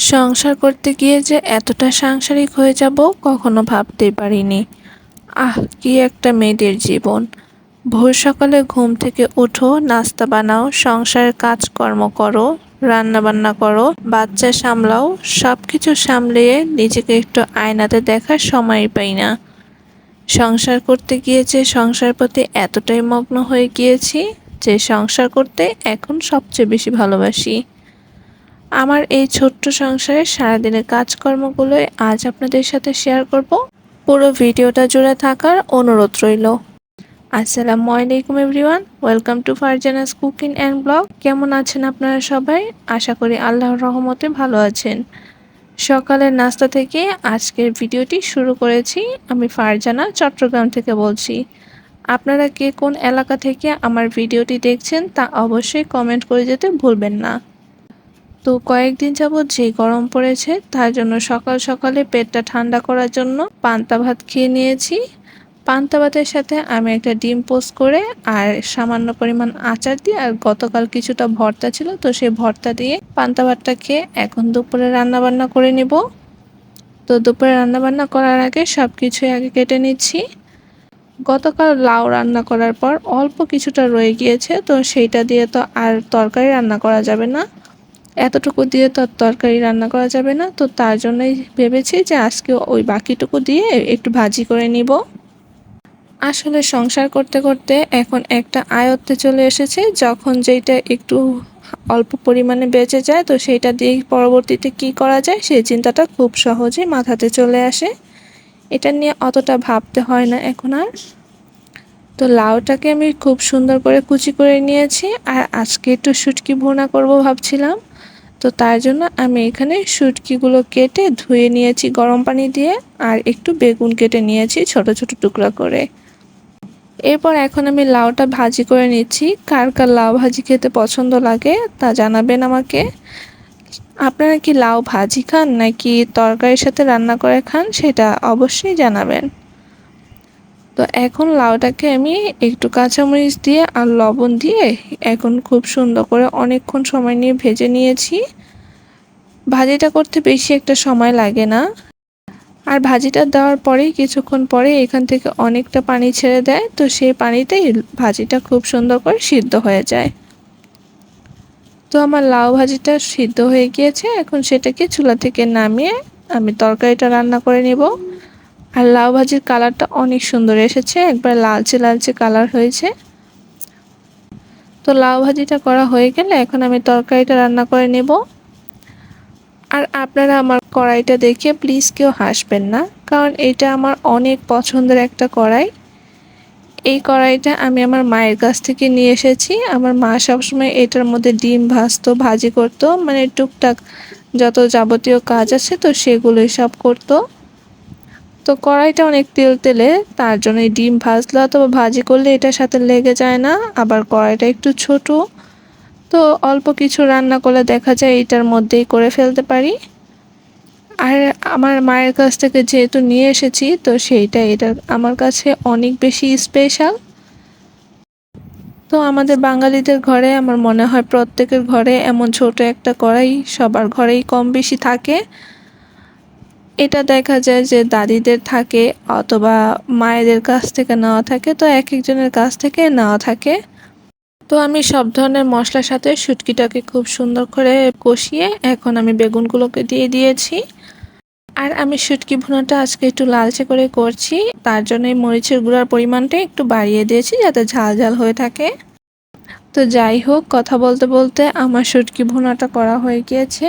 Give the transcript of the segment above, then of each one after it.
সংসার করতে গিয়ে যে এতটা সাংসারিক হয়ে যাব কখনো ভাবতেই পারিনি। আহ, কি একটা মেয়েদের জীবন। ভোর সকালে ঘুম থেকে ওঠো, নাস্তা বানাও সংসারের কাজকর্ম করো রান্না বান্না করো, বাচ্চা সামলাও সব কিছু সামলিয়ে নিজেকে একটু আয়নাতে দেখার সময় পাই না। সংসার করতে গিয়েছে সংসার প্রতি এতটাই মগ্ন হয়ে গিয়েছি, যে সংসার করতে এখন সবচেয়ে বেশি ভালোবাসি। আমার এই ছোট্ট সংসারের সারাদিনের কাজকর্মগুলোই আজ আপনাদের সাথে শেয়ার করব। পুরো ভিডিওটা জুড়ে থাকার অনুরোধ রইল। আসসালামু আলাইকুম everyone welcome to Farzana's cooking and blog কেমন আছেন আপনারা সবাই? আশা করি আল্লাহর রহমতে ভালো আছেন। সকালের নাস্তা থেকে আজকের ভিডিওটি শুরু করেছি আমি ফারজানা চট্টগ্রাম থেকে বলছি। আপনারা কে কোন এলাকা থেকে আমার ভিডিওটি দেখছেন তা অবশ্যই কমেন্ট করে যেতে ভুলবেন না। তো কয়েকদিন যাবৎ যে গরম পড়েছে, তার জন্য সকাল সকালে পেটটা ঠান্ডা করার জন্য পান্তা ভাত খেয়ে নিয়েছি। পান্তা ভাতের সাথে আমি একটা ডিম পোস্ট করে আর সামান্য পরিমাণ আচার দিয়ে, আর গতকাল কিছুটা ভর্তা ছিল, তো সেই ভর্তা দিয়ে পান্তা ভাতটা খেয়ে এখন দুপুরে রান্না বান্না করে নিব। তো দুপুরে রান্না বান্না করার আগে সব কিছুই আগে কেটে নিচ্ছি। গতকাল লাউ রান্না করার পর অল্প কিছুটা রয়ে গিয়েছে, তো সেইটা দিয়ে তো আর তরকারি রান্না করা যাবে না। এতটুকু দিয়ে তো তরকারি রান্না করা যাবে না। তো তার জন্যই ভেবেছি যে আজকে ওই বাকিটুকু দিয়ে একটু ভাজি করে নিব। আসলে সংসার করতে করতে এখন একটা আয়ত্তে চলে এসেছে। যখন যেটা একটু অল্প পরিমাণে বেঁচে যায়, তো সেইটা দিয়ে পরবর্তীতে কি করা যায়, সেই চিন্তাটা খুব সহজেই মাথাতে চলে আসে। এটা নিয়ে অতটা ভাবতে হয় না এখন আর। তো লাউটাকে আমি খুব সুন্দর করে কুচি করে নিয়েছি। আর আজকে একটু শুটকি ভুনা করব ভাবছিলাম। তো তার জন্য আমি এখানে শুটকিগুলো কেটে ধুয়ে নিয়েছি গরম পানি দিয়ে আর একটু বেগুন কেটে নিয়েছি ছোট ছোট টুকরা করে। এরপর এখন আমি লাউটা ভাজি করে নিচ্ছি। কার কার লাউ ভাজি খেতে পছন্দ লাগে তা জানাবেন আমাকে। আপনারা কি লাউ ভাজি খান নাকি তরকারির সাথে রান্না করে খান সেটা অবশ্যই জানাবেন। তো এখন লাউটাকে আমি একটু কাঁচামরিচ দিয়ে আর লবণ দিয়ে এখন খুব সুন্দর করে অনেকক্ষণ সময় নিয়ে ভেজে নিয়েছি। ভাজিটা করতে বেশি একটা সময় লাগে না। আর ভাজিটা দেওয়ার পরেই কিছুক্ষণ পরে এখান থেকে অনেকটা পানি ছেড়ে দেয়, তো সেই পানিতেই ভাজিটা খুব সুন্দর করে সিদ্ধ হয়ে যায়। তো আমার লাউ ভাজিটা সিদ্ধ হয়ে গিয়েছে, এখন সেটাকে চুলা থেকে নামিয়ে আমি তরকারিটা রান্না করে নিব। আর লাউ ভাজির কালারটা অনেক সুন্দর এসেছে। একবার লালচে লালচে কালার হয়েছে। তো লাউ ভাজিটা করা হয়ে গেলে এখন আমি তরকারিটা রান্না করে নেব। আর আপনারা আমার কড়াইটা দেখে প্লিজ কেউ হাসবেন না, কারণ এটা আমার অনেক পছন্দের একটা কড়াই। এই কড়াইটা আমি আমার মায়ের কাছ থেকে নিয়ে এসেছি। আমার মা সবসময় এটার মধ্যে ডিম ভাজতো, ভাজি করতো মানে টুকটাক যত যাবতীয় কাজ আছে তো সেগুলোই সব করতো। তো কড়াইটা অনেক তেল তেলে, তার জন্য এই ডিম ভাজলে অথবা ভাজি করলে এটার সাথে লেগে যায় না, আবার কড়াইটা একটু ছোট। তো অল্প কিছু রান্না করলে দেখা যায় এটার মধ্যেই করে ফেলতে পারি। আর আমার মায়ের কাছ থেকে যেহেতু নিয়ে এসেছি, তো সেইটা এটা আমার কাছে অনেক বেশি স্পেশাল। তো আমাদের বাঙালিদের ঘরে আমার মনে হয় প্রত্যেকের ঘরে এমন ছোট একটা কড়াই সবার ঘরেই কম বেশি থাকে। এটা দেখা যায় যে দাদিদের থাকে অথবা মায়েদের কাছ থেকে নেওয়া থাকে, তো এক একজনের কাছ থেকে নেওয়া থাকে। তো আমি সব ধরনের মশলার সাথে শুটকিটাকে খুব সুন্দর করে কষিয়ে এখন আমি বেগুনগুলোকে দিয়ে দিয়েছি। আর আমি শুটকি ভুনাটা আজকে একটু লালচে করে করছি, তার জন্য এই মরিচের গুঁড়ার পরিমাণটা একটু বাড়িয়ে দিয়েছি যাতে ঝাল ঝাল হয়ে থাকে। তো যাই হোক, কথা বলতে বলতে আমার শুটকি ভুনাটা করা হয়ে গিয়েছে।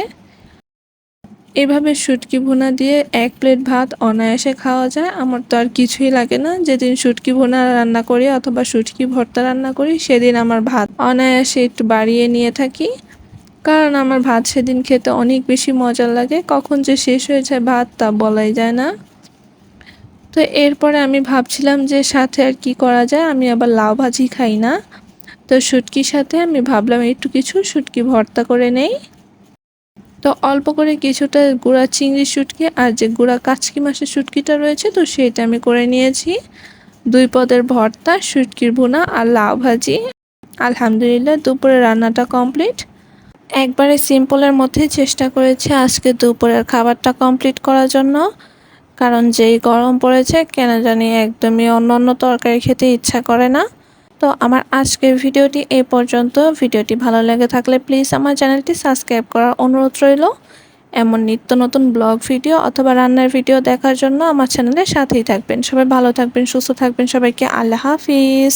এভাবে শুটকি ভুনা দিয়ে এক প্লেট ভাত অনায়াসে খাওয়া যায়। আমার তো আর কিছুই লাগে না। যেদিন শুটকি ভুনা রান্না করি অথবা শুটকি ভর্তা রান্না করি, সেদিন আমার ভাত অনায়াসে একটু বাড়িয়ে নিয়ে থাকি। কারণ আমার ভাত সেদিন খেতে অনেক বেশি মজা লাগে। কখন যে শেষ হয়ে যায় ভাত তা বলাই যায় না। তো এরপরে আমি ভাবছিলাম যে সাথে আর কি করা যায়। আমি আবার লাউ ভাজি খাই না। তো শুটকির সাথে আমি ভাবলাম একটু কিছু শুটকি ভর্তা করে নেই। তো অল্প করে কিছুটা গুঁড়া চিংড়ি শুটকি আর যে গুঁড়া কাচকি মাছের শুটকিটা রয়েছে, তো সেটা আমি করে নিয়েছি। দুই পদের ভর্তা, শুটকির ভুনা আর লাউ ভাজি। আলহামদুলিল্লাহ, দুপুরে রান্নাটা কমপ্লিট। একবারে সিম্পলের মধ্যে চেষ্টা করেছি আজকে দুপুরের খাবারটা কমপ্লিট করার জন্য। কারণ যেই গরম পড়েছে, কেন জানি একদমই অন্য অন্য তরকারি খেতে ইচ্ছা করে না। তো আমার আজকের ভিডিওটি এ পর্যন্ত। ভিডিওটি ভালো লেগে থাকলে প্লিজ আমার চ্যানেলটি সাবস্ক্রাইব করার অনুরোধ রইল। এমন নিত্য নতুন ব্লগ ভিডিও অথবা রান্নার ভিডিও দেখার জন্য আমার চ্যানেলের সাথেই থাকবেন। সবাই ভালো থাকবেন, সুস্থ থাকবেন। সবাইকে আল্লাহ হাফিজ।